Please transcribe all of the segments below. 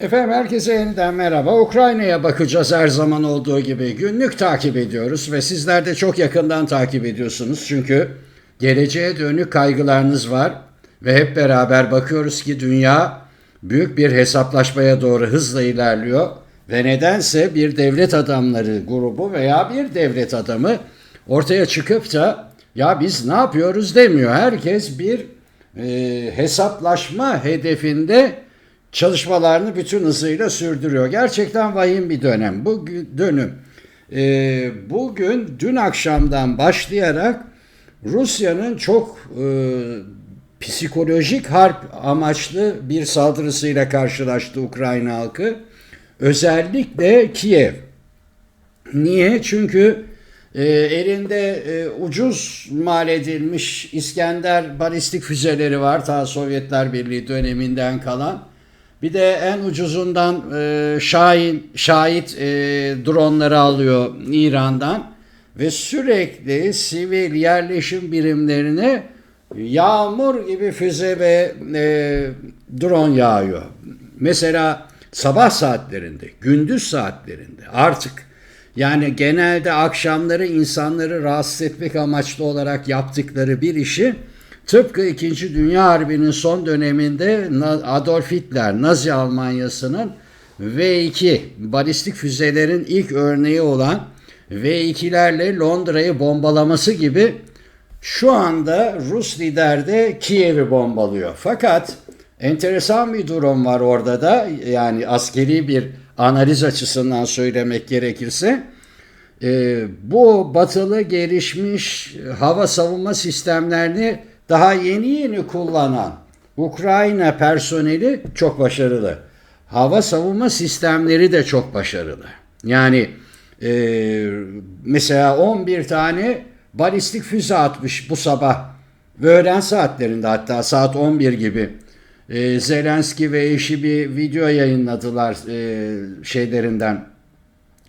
Efendim herkese yeniden merhaba. Ukrayna'ya bakacağız her zaman olduğu gibi. Günlük takip ediyoruz ve sizler de çok yakından takip ediyorsunuz. Çünkü geleceğe dönük kaygılarınız var ve hep beraber bakıyoruz ki dünya büyük bir hesaplaşmaya doğru hızla ilerliyor ve nedense bir devlet adamları grubu veya bir devlet adamı ortaya çıkıp da ya biz ne yapıyoruz demiyor. Herkes bir e, hesaplaşma hedefinde çalışmalarını bütün hızıyla sürdürüyor. Gerçekten vahim bir dönem. Bu dönüm. Ee, bugün dün akşamdan başlayarak Rusya'nın çok e, psikolojik harp amaçlı bir saldırısıyla karşılaştı Ukrayna halkı. Özellikle Kiev. Niye? Çünkü e, elinde e, ucuz mal edilmiş İskender balistik füzeleri var ta Sovyetler Birliği döneminden kalan. Bir de en ucuzundan e, Şahin, şahit e, dronları alıyor İran'dan ve sürekli sivil yerleşim birimlerine yağmur gibi füze ve e, drone yağıyor. Mesela sabah saatlerinde, gündüz saatlerinde artık yani genelde akşamları insanları rahatsız etmek amaçlı olarak yaptıkları bir işi tıpkı 2. Dünya Harbi'nin son döneminde Adolf Hitler, Nazi Almanyası'nın V2 balistik füzelerin ilk örneği olan V2'lerle Londra'yı bombalaması gibi şu anda Rus lider de Kiev'i bombalıyor. Fakat enteresan bir durum var orada da yani askeri bir analiz açısından söylemek gerekirse e, bu batılı gelişmiş hava savunma sistemlerini daha yeni yeni kullanan Ukrayna personeli çok başarılı. Hava savunma sistemleri de çok başarılı. Yani e, mesela 11 tane balistik füze atmış bu sabah öğlen saatlerinde hatta saat 11 gibi. E, Zelenski ve eşi bir video yayınladılar e, şeylerinden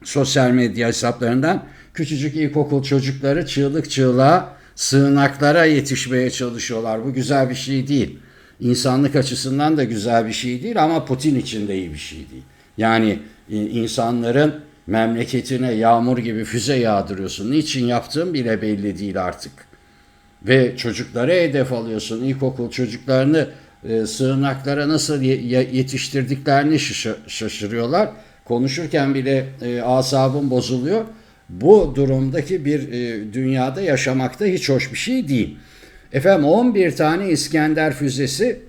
sosyal medya hesaplarından küçücük ilkokul çocukları çığlık çığlığa sığınaklara yetişmeye çalışıyorlar. Bu güzel bir şey değil. İnsanlık açısından da güzel bir şey değil ama Putin için de iyi bir şey değil. Yani e, insanların memleketine yağmur gibi füze yağdırıyorsun. Niçin yaptığın bile belli değil artık. Ve çocuklara hedef alıyorsun. İlkokul çocuklarını e, sığınaklara nasıl ye- ye- yetiştirdiklerini şaşı- şaşırıyorlar. Konuşurken bile e, asabım bozuluyor. Bu durumdaki bir e, dünyada yaşamakta hiç hoş bir şey değil. Efendim 11 tane İskender füzesi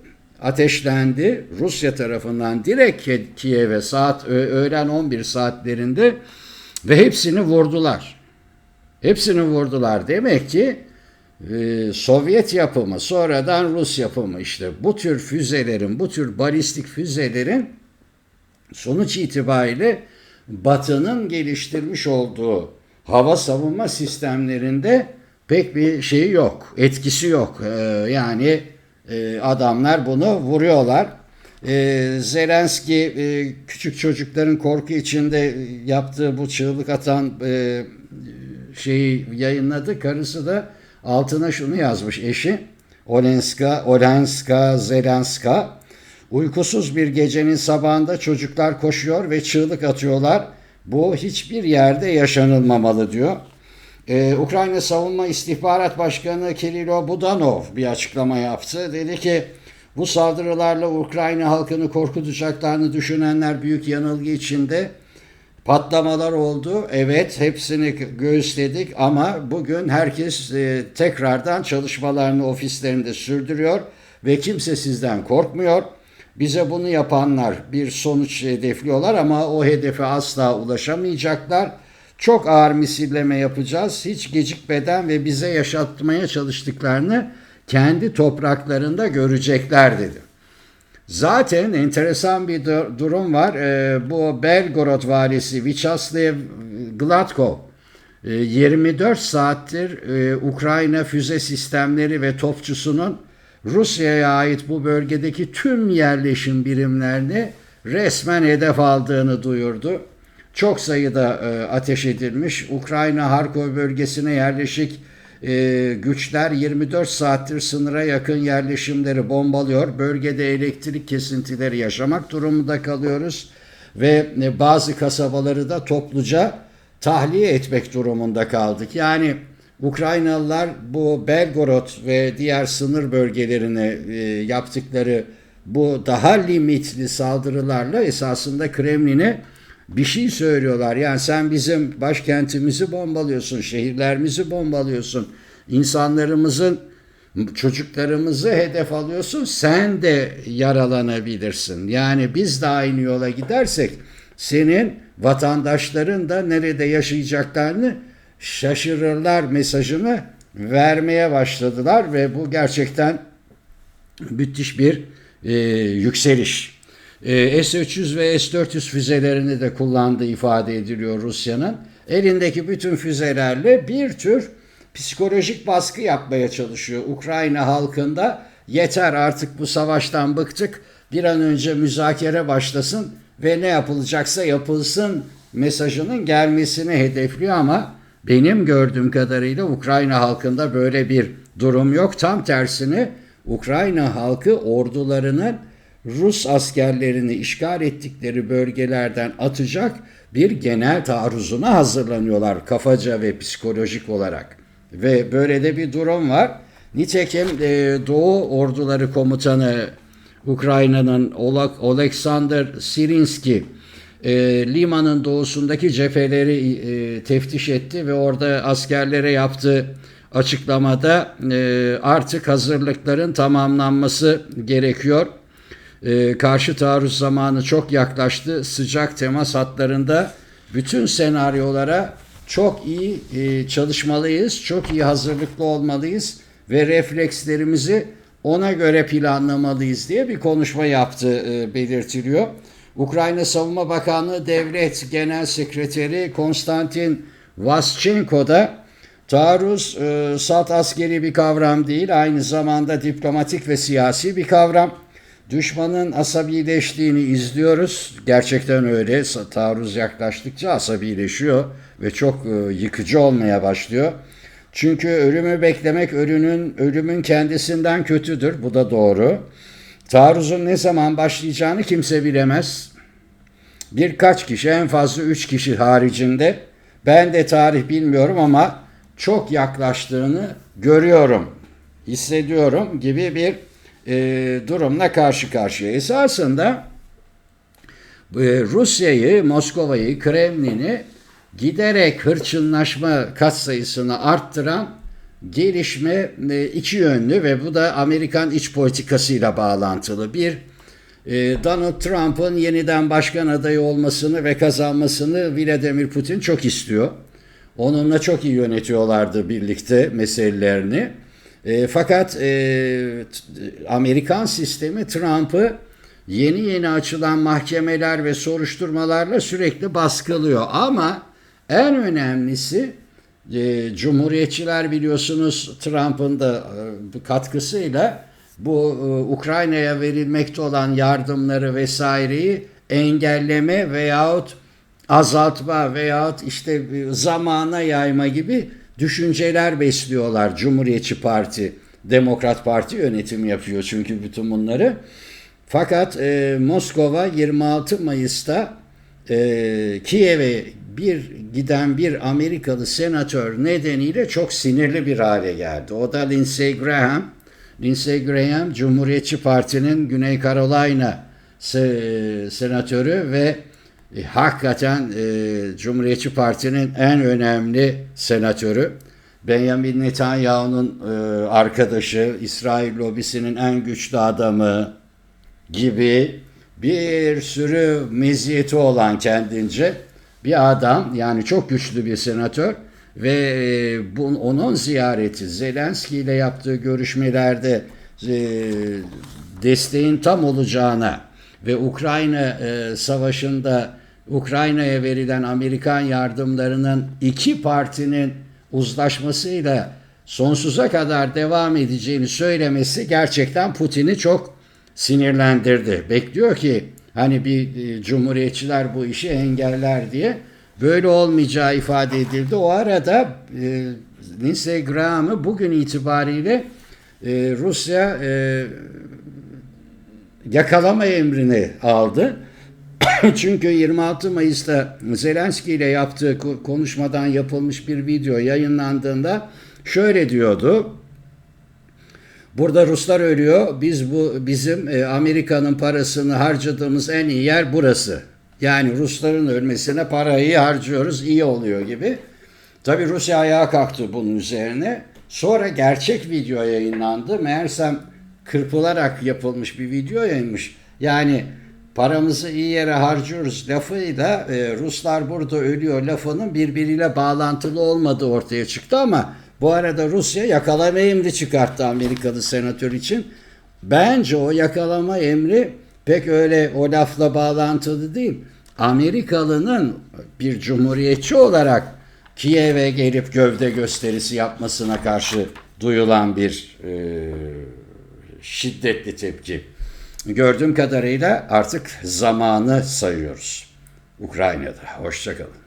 ateşlendi Rusya tarafından direkt Ki- Kiev'e saat öğlen 11 saatlerinde ve hepsini vurdular. Hepsini vurdular. Demek ki e, Sovyet yapımı sonradan Rus yapımı işte bu tür füzelerin bu tür balistik füzelerin sonuç itibariyle Batı'nın geliştirmiş olduğu hava savunma sistemlerinde pek bir şeyi yok, etkisi yok. Ee, yani e, adamlar bunu vuruyorlar. Ee, Zelenski e, küçük çocukların korku içinde yaptığı bu çığlık atan e, şeyi yayınladı. Karısı da altına şunu yazmış eşi. Olenska, Olenska, Zelenska. Uykusuz bir gecenin sabahında çocuklar koşuyor ve çığlık atıyorlar. Bu hiçbir yerde yaşanılmamalı diyor. Ee, Ukrayna Savunma İstihbarat Başkanı Kirilo Budanov bir açıklama yaptı. Dedi ki bu saldırılarla Ukrayna halkını korkutacaklarını düşünenler büyük yanılgı içinde. Patlamalar oldu. Evet hepsini göğüsledik ama bugün herkes e, tekrardan çalışmalarını ofislerinde sürdürüyor ve kimse sizden korkmuyor. Bize bunu yapanlar bir sonuç hedefliyorlar ama o hedefe asla ulaşamayacaklar. Çok ağır misilleme yapacağız. Hiç gecikmeden ve bize yaşatmaya çalıştıklarını kendi topraklarında görecekler dedi. Zaten enteresan bir dur- durum var. Ee, bu Belgorod valisi Vyacheslav Gladkov e, 24 saattir e, Ukrayna füze sistemleri ve topçusunun Rusya'ya ait bu bölgedeki tüm yerleşim birimlerini resmen hedef aldığını duyurdu. Çok sayıda e, ateş edilmiş. Ukrayna Harkov bölgesine yerleşik e, güçler 24 saattir sınıra yakın yerleşimleri bombalıyor. Bölgede elektrik kesintileri yaşamak durumunda kalıyoruz ve e, bazı kasabaları da topluca tahliye etmek durumunda kaldık. Yani Ukraynalılar bu Belgorod ve diğer sınır bölgelerine e, yaptıkları bu daha limitli saldırılarla esasında Kremlin'e bir şey söylüyorlar. Yani sen bizim başkentimizi bombalıyorsun, şehirlerimizi bombalıyorsun, insanlarımızın, çocuklarımızı hedef alıyorsun, sen de yaralanabilirsin. Yani biz de aynı yola gidersek senin vatandaşların da nerede yaşayacaklarını şaşırırlar mesajını vermeye başladılar ve bu gerçekten müthiş bir e, yükseliş. E, S-300 ve S-400 füzelerini de kullandığı ifade ediliyor Rusya'nın. Elindeki bütün füzelerle bir tür psikolojik baskı yapmaya çalışıyor Ukrayna halkında. Yeter artık bu savaştan bıktık. Bir an önce müzakere başlasın ve ne yapılacaksa yapılsın mesajının gelmesini hedefliyor ama benim gördüğüm kadarıyla Ukrayna halkında böyle bir durum yok. Tam tersine Ukrayna halkı ordularının Rus askerlerini işgal ettikleri bölgelerden atacak bir genel taarruzuna hazırlanıyorlar kafaca ve psikolojik olarak. Ve böyle de bir durum var. Nitekim e, Doğu Orduları Komutanı Ukrayna'nın Oleksandr Sirinski e, limanın doğusundaki cepheleri e, teftiş etti ve orada askerlere yaptığı açıklamada e, artık hazırlıkların tamamlanması gerekiyor. E, karşı taarruz zamanı çok yaklaştı. Sıcak temas hatlarında bütün senaryolara çok iyi e, çalışmalıyız, çok iyi hazırlıklı olmalıyız ve reflekslerimizi ona göre planlamalıyız diye bir konuşma yaptı e, belirtiliyor. Ukrayna Savunma Bakanlığı Devlet Genel Sekreteri Konstantin Vaschenko da taarruz e, salt askeri bir kavram değil, aynı zamanda diplomatik ve siyasi bir kavram. Düşmanın asabileştiğini izliyoruz. Gerçekten öyle. Taarruz yaklaştıkça asabileşiyor ve çok e, yıkıcı olmaya başlıyor. Çünkü ölümü beklemek ölünün ölümün kendisinden kötüdür. Bu da doğru. Taarruzun ne zaman başlayacağını kimse bilemez. Birkaç kişi en fazla üç kişi haricinde ben de tarih bilmiyorum ama çok yaklaştığını görüyorum, hissediyorum gibi bir e, durumla karşı karşıya. Esasında e, Rusya'yı, Moskova'yı, Kremlin'i giderek hırçınlaşma katsayısını arttıran gelişme e, iki yönlü ve bu da Amerikan iç politikasıyla bağlantılı. Bir, e, Donald Trump'ın yeniden başkan adayı olmasını ve kazanmasını Vladimir Putin çok istiyor. Onunla çok iyi yönetiyorlardı birlikte meselelerini. E, fakat Amerikan sistemi Trump'ı yeni yeni açılan mahkemeler ve soruşturmalarla sürekli baskılıyor. Ama en önemlisi e, Cumhuriyetçiler biliyorsunuz Trump'ın da e, katkısıyla bu e, Ukrayna'ya verilmekte olan yardımları vesaireyi engelleme veyahut azaltma veyahut işte zamana yayma gibi düşünceler besliyorlar Cumhuriyetçi Parti, Demokrat Parti yönetimi yapıyor çünkü bütün bunları. Fakat e, Moskova 26 Mayıs'ta e, Kiev'e bir giden bir Amerikalı senatör nedeniyle çok sinirli bir hale geldi. O da Lindsey Graham. Lindsey Graham Cumhuriyetçi Parti'nin Güney Carolina senatörü ve e, hakikaten e, Cumhuriyetçi Parti'nin en önemli senatörü. Benjamin Netanyahu'nun e, arkadaşı, İsrail lobisinin en güçlü adamı gibi bir sürü meziyeti olan kendince bir adam yani çok güçlü bir senatör ve e, bu, onun ziyareti Zelenski ile yaptığı görüşmelerde e, desteğin tam olacağına ve Ukrayna e, savaşında Ukrayna'ya verilen Amerikan yardımlarının iki partinin uzlaşmasıyla sonsuza kadar devam edeceğini söylemesi gerçekten Putin'i çok sinirlendirdi. Bekliyor ki Hani bir e, cumhuriyetçiler bu işi engeller diye böyle olmayacağı ifade edildi. O arada e, Lindsey Graham'ı bugün itibariyle e, Rusya e, yakalama emrini aldı. Çünkü 26 Mayıs'ta Zelenski ile yaptığı ko- konuşmadan yapılmış bir video yayınlandığında şöyle diyordu. Burada Ruslar ölüyor. Biz bu bizim e, Amerika'nın parasını harcadığımız en iyi yer burası. Yani Rusların ölmesine parayı harcıyoruz, iyi oluyor gibi. Tabi Rusya ayağa kalktı bunun üzerine. Sonra gerçek video yayınlandı. Meğersem kırpılarak yapılmış bir video yayınmış. Yani paramızı iyi yere harcıyoruz lafıyla e, Ruslar burada ölüyor lafının birbiriyle bağlantılı olmadığı ortaya çıktı ama bu arada Rusya yakalama emri çıkarttı Amerikalı senatör için. Bence o yakalama emri pek öyle o lafla bağlantılı değil. Amerikalı'nın bir cumhuriyetçi olarak Kiev'e gelip gövde gösterisi yapmasına karşı duyulan bir e, şiddetli tepki. Gördüğüm kadarıyla artık zamanı sayıyoruz Ukrayna'da. Hoşçakalın.